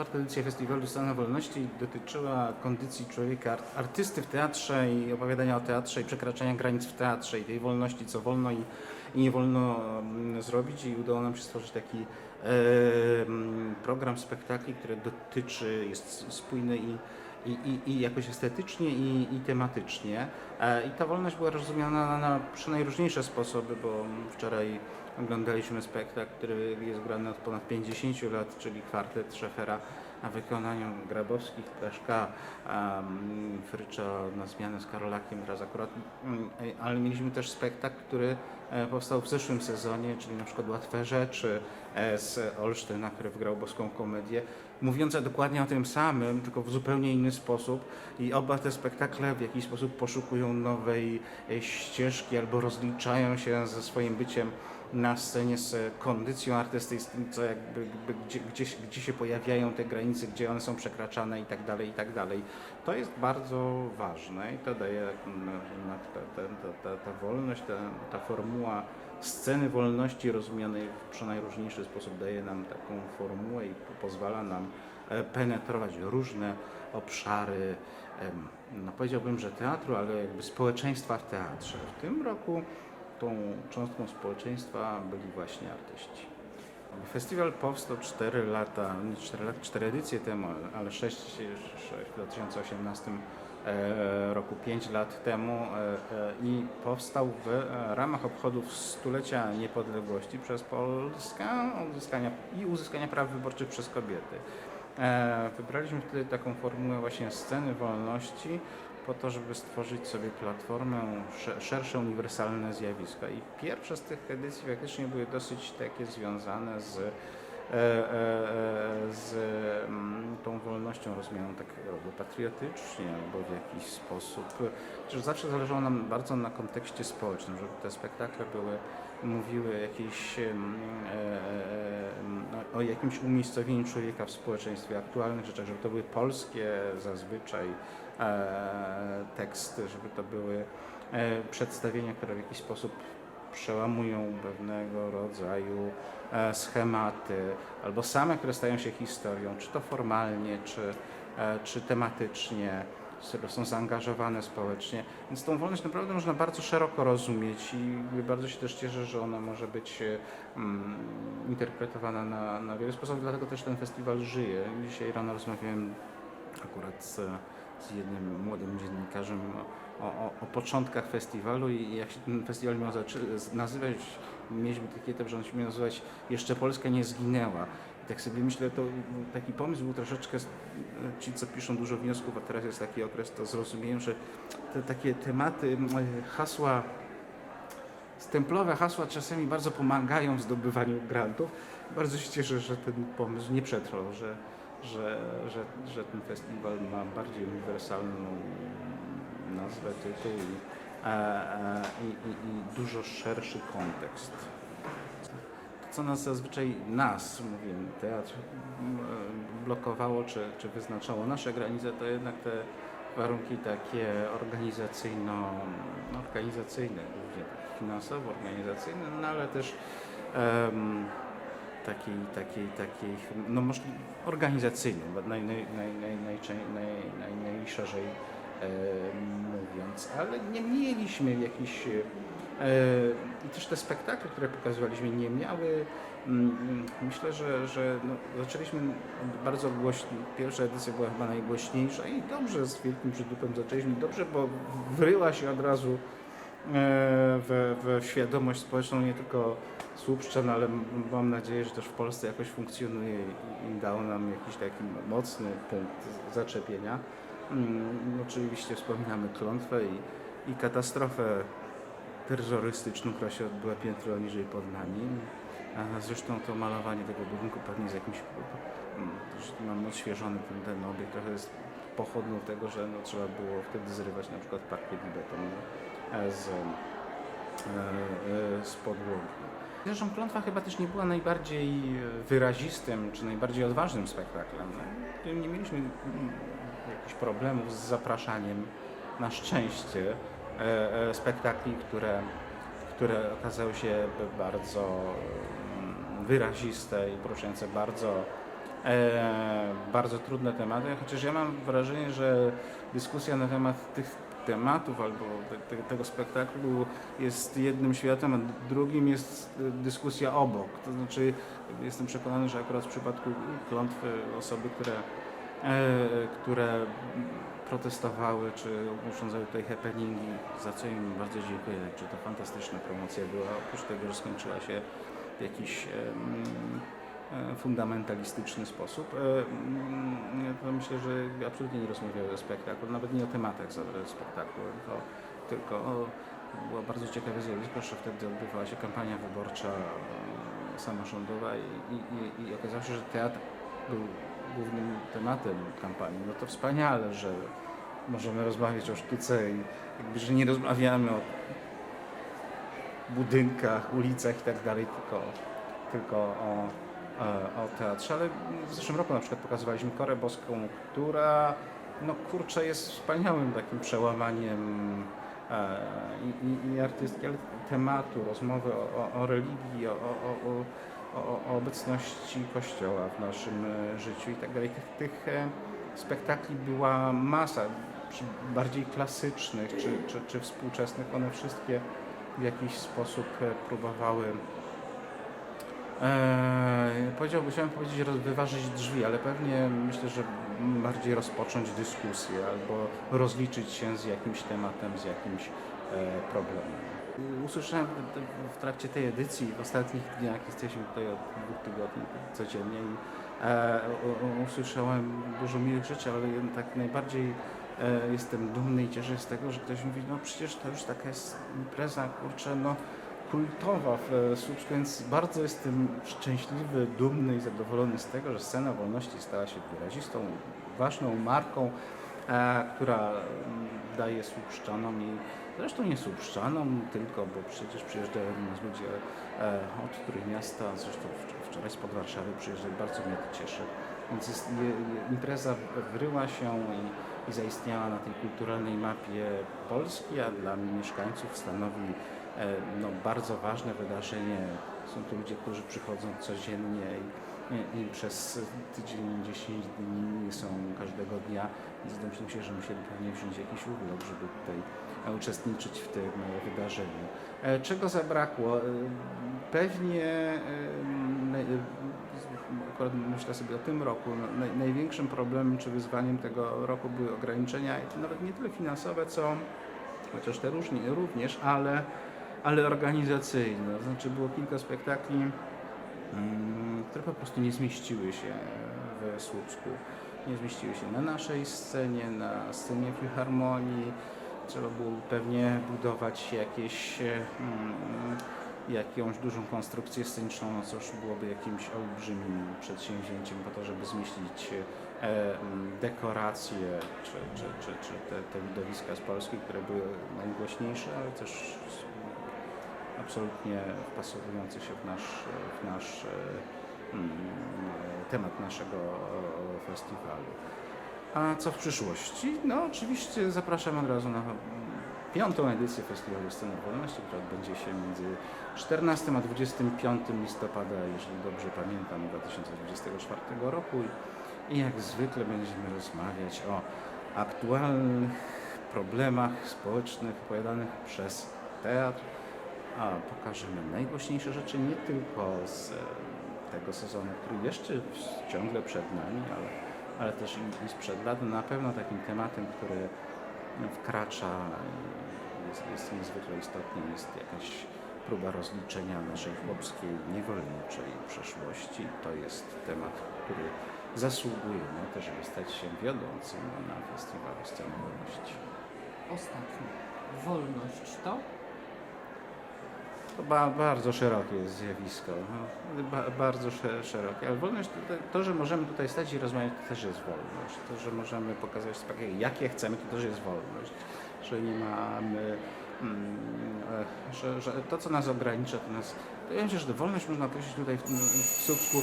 czwarta edycja Festiwalu Scena Wolności dotyczyła kondycji człowieka, art- artysty w teatrze i opowiadania o teatrze i przekraczania granic w teatrze i tej wolności, co wolno i, i nie wolno mm, zrobić. I udało nam się stworzyć taki e, program spektakli, który dotyczy, jest spójny i, i, i, i jakoś estetycznie i, i tematycznie. E, I ta wolność była rozumiana na przynajróżniejsze sposoby, bo wczoraj oglądaliśmy spektakl, który jest grany od ponad 50 lat, czyli kwartet Szefera na wykonaniu Grabowskich, Peszka, um, na zmianę z Karolakiem raz akurat, mm, ale mieliśmy też spektakl, który e, powstał w zeszłym sezonie, czyli na przykład Łatwe Rzeczy e, z Olsztyna, który wygrał boską komedię, mówiące dokładnie o tym samym, tylko w zupełnie inny sposób i oba te spektakle w jakiś sposób poszukują nowej e, ścieżki albo rozliczają się ze swoim byciem na scenie z kondycją artystyczną, co jakby, gdzie, gdzie, gdzie się pojawiają te granice, gdzie one są przekraczane i tak dalej, i tak dalej. To jest bardzo ważne i to daje ta, ta, ta, ta, wolność, ta, ta formuła sceny wolności rozumianej w przenajróżniejszy sposób daje nam taką formułę i po- pozwala nam e, penetrować różne obszary, no powiedziałbym, że teatru, ale jakby społeczeństwa w teatrze. W tym roku tą cząstką społeczeństwa byli właśnie artyści. Festiwal powstał 4 lata, nie 4 lata, 4 edycje temu, ale 6, 6 w 2018 e, roku, 5 lat temu e, e, i powstał w ramach obchodów stulecia niepodległości przez Polskę uzyskania, i uzyskania praw wyborczych przez kobiety. Wybraliśmy wtedy taką formułę właśnie sceny wolności po to, żeby stworzyć sobie platformę, sze- szersze uniwersalne zjawiska. I pierwsze z tych edycji faktycznie były dosyć takie związane z, z mm, tą wolnością rozumianą tak albo patriotycznie, albo w jakiś sposób. Chociaż zawsze zależało nam bardzo na kontekście społecznym, żeby te spektakle były, mówiły jakieś, e, e, em, o- jakimś umiejscowieniu człowieka w społeczeństwie, aktualnych rzeczach, żeby to były polskie zazwyczaj e, teksty, żeby to były e, przedstawienia, które w jakiś sposób przełamują pewnego rodzaju e, schematy, albo same, które stają się historią, czy to formalnie, czy, e, czy tematycznie, są zaangażowane społecznie. Więc tą wolność naprawdę można bardzo szeroko rozumieć i bardzo się też cieszę, że ona może być e, mm, interpretowana na, na wiele sposobów, dlatego też ten festiwal żyje. Dzisiaj rano rozmawiałem akurat z, z jednym młodym dziennikarzem o, o, o początkach festiwalu i jak się ten festiwal miał nazywać, mieliśmy taki etap, że on się miał nazywać Jeszcze Polska nie zginęła. I tak sobie myślę, to taki pomysł był troszeczkę, ci co piszą dużo wniosków, a teraz jest taki okres, to zrozumieją, że te takie tematy, hasła stemplowe hasła czasami bardzo pomagają w zdobywaniu grantów. Bardzo się cieszę, że ten pomysł nie przetrwał, że, że, że, że ten festiwal ma bardziej uniwersalną nazwę, tytuł i, e, e, i, i, i dużo szerszy kontekst. To, co nas zazwyczaj, nas, mówię, teatr, e, blokowało czy, czy wyznaczało nasze granice, to jednak te warunki takie organizacyjno, no, organizacyjne, głównie tak finansowo, organizacyjne, no ale też em, takiej, takiej, takiej, no może organizacyjnej, naj, naj, naj, naj, najczę- naj, naj, najszerzej mówiąc, ale nie mieliśmy jakichś e, i też te spektakle, które pokazywaliśmy, nie miały. mm, Myślę, że, że no, zaczęliśmy bardzo głośno. Pierwsza edycja była chyba najgłośniejsza i dobrze z wielkim przydupem zaczęliśmy. Dobrze, bo wryła się od razu e, w, w świadomość społeczną nie tylko Słupszczan, ale mam nadzieję, że też w Polsce jakoś funkcjonuje i dał nam jakiś taki mocny punkt zaczepienia. Mm, Oczywiście wspominamy klątwę i, i katastrofę terrorystyczną, która się odbyła piętro niżej pod nami. A zresztą to malowanie tego budynku pewnie z jakimś, mm, mam odświeżony ten, ten obiekt, trochę jest pochodną tego, że no, trzeba było wtedy zrywać na przykład parkiet i beton e, z, e, e, z podłogi. Zresztą klątwa chyba też nie była najbardziej wyrazistym czy najbardziej odważnym spektaklem. No, Nie mieliśmy mm, jakichś problemów z zapraszaniem na szczęście e, e, spektakli, które, które okazały się bardzo mm, wyraziste i poruszające bardzo e, bardzo trudne tematy, chociaż ja mam wrażenie, że dyskusja na temat tych tematów albo te, te, tego spektaklu jest jednym światem, a drugim jest e, dyskusja obok. To znaczy jestem przekonany, że akurat w przypadku klątwy osoby, które, e, które protestowały czy urządzały tutaj happeningi, za co im bardzo dziękuję, czy to fantastyczna promocja była, oprócz tego, że skończyła się jakiś e, fundamentalistyczny sposób, e, mm, to myślę, że absolutnie nie rozmawiały o spektaklu, nawet nie o tematach spektaklu, tylko, tylko o, było bardzo ciekawe zjawisko, że wtedy odbywała się kampania wyborcza e, samorządowa i, i, i, okazało się, że teatr był głównym tematem kampanii. No to wspaniale, że możemy rozmawiać o sztuce i jakby, że nie rozmawiamy o budynkach, ulicach i tak dalej, tylko, tylko o, e, o teatrze. Ale w zeszłym roku na przykład pokazywaliśmy Korę Boską, która no kurczę jest wspaniałym takim przełamaniem e, i, i, artystki, ale tematu, rozmowy o, o, o religii, o, o, o, o, obecności Kościoła w naszym e, życiu i tak dalej. Tych, tych e, spektakli była masa, bardziej klasycznych, czy, czy, czy współczesnych. One wszystkie w jakiś sposób e, próbowały e, powiedziałbym, chciałem powiedzieć roz- wyważyć drzwi, ale pewnie myślę, że bardziej rozpocząć dyskusję albo rozliczyć się z jakimś tematem, z jakimś e, problemem. Usłyszałem w- trakcie tej edycji, w ostatnich dniach, jesteśmy tutaj od dwóch tygodni codziennie i e, usłyszałem dużo miłych rzeczy, ale tak najbardziej e, jestem dumny i cieszę się z tego, że ktoś mówi, no przecież to już taka jest impreza, kurczę, no kultowa w e, Słupsku, więc bardzo jestem szczęśliwy, dumny i zadowolony z tego, że Scena Wolności stała się wyrazistą, ważną marką, e, która mm, daje Słupszczanom i zresztą nie Słupszczanom tylko, bo przecież przyjeżdżają do nas ludzie e, od Trójmiasta, zresztą wcz- wczoraj spod Warszawy przyjeżdżali, bardzo mnie to cieszy. Więc jest, je, je, impreza wryła się i, i zaistniała na tej kulturalnej mapie Polski, a dla mieszkańców stanowi no, bardzo ważne wydarzenie. Są to ludzie, którzy przychodzą codziennie i, i, przez tydzień, 10 dni są każdego dnia. Więc się, że musieli pewnie wziąć jakiś urlop, żeby tutaj e, uczestniczyć w tym e, wydarzeniu. E, Czego zabrakło? E, Pewnie e, akurat myślę sobie o tym roku, no, naj, największym problemem czy wyzwaniem tego roku były ograniczenia, nawet nie tyle finansowe, co chociaż te różnie, również, ale, ale organizacyjne. Znaczy było kilka spektakli, mm, które po prostu nie zmieściły się w Słupsku. Nie zmieściły się na naszej scenie, na scenie filharmonii. Trzeba było pewnie budować jakieś, mm, jakąś dużą konstrukcję sceniczną, no cóż byłoby jakimś olbrzymim przedsięwzięciem po to, żeby zmieścić e, mm, dekoracje czy, czy, czy, czy te, te widowiska z Polski, które były najgłośniejsze, ale też absolutnie wpasowujące się w nasz, w nasz e, mm, temat naszego e, festiwalu. A co w przyszłości? No oczywiście zapraszam od razu na piątą edycję Festiwalu Sceny Wolności, która odbędzie się między 14 a 25 listopada, jeżeli dobrze pamiętam, 2024 roku. I jak zwykle będziemy rozmawiać o aktualnych problemach społecznych opowiadanych przez teatr, pokażemy najgłośniejsze rzeczy nie tylko z e, tego sezonu, który jeszcze ciągle przed nami, ale, ale też i, sprzed lat. Na pewno takim tematem, który wkracza jest, jest niezwykle istotny, jest jakaś próba rozliczenia naszej chłopskiej, niewolniczej przeszłości. To jest temat, który zasługuje na to, żeby stać się wiodącym na festiwalu Sceny Wolności. Ostatnie. Wolność to? Ba, bardzo szerokie jest zjawisko, no, ba, bardzo sze, szerokie, ale wolność, to, to, że możemy tutaj stać i rozmawiać, to też jest wolność. To, że możemy pokazać spektakl, jakie chcemy, to też jest wolność. Że nie mamy, mm, e, że, że to, co nas ogranicza, to nas, to ja myślę, że wolność można określić tutaj w, w Słupsku,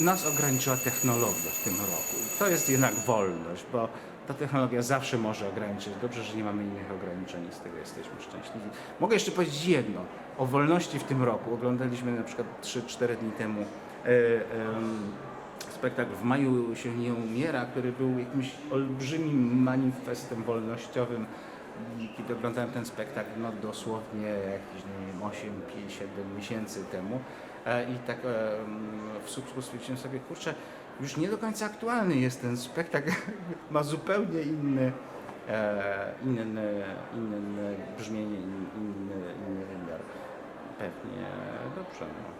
nas ograniczyła technologia w tym roku. To jest jednak wolność, bo ta technologia zawsze może ograniczyć. Dobrze, że nie mamy innych ograniczeń i z tego jesteśmy szczęśliwi. Mogę jeszcze powiedzieć jedno o wolności w tym roku. Oglądaliśmy na przykład 3-4 dni temu e, spektakl W maju się nie umiera, który był jakimś olbrzymim manifestem wolnościowym. I Kiedy oglądałem ten spektakl, no dosłownie jakieś, nie wiem, 8, 5, 7 miesięcy temu e, i tak w stwierdziłem sobie, kurczę, już nie do końca aktualny jest ten spektakl, ma zupełnie inny, e, inny, inny brzmienie, inny, inny wymiar. Pewnie dobrze. No.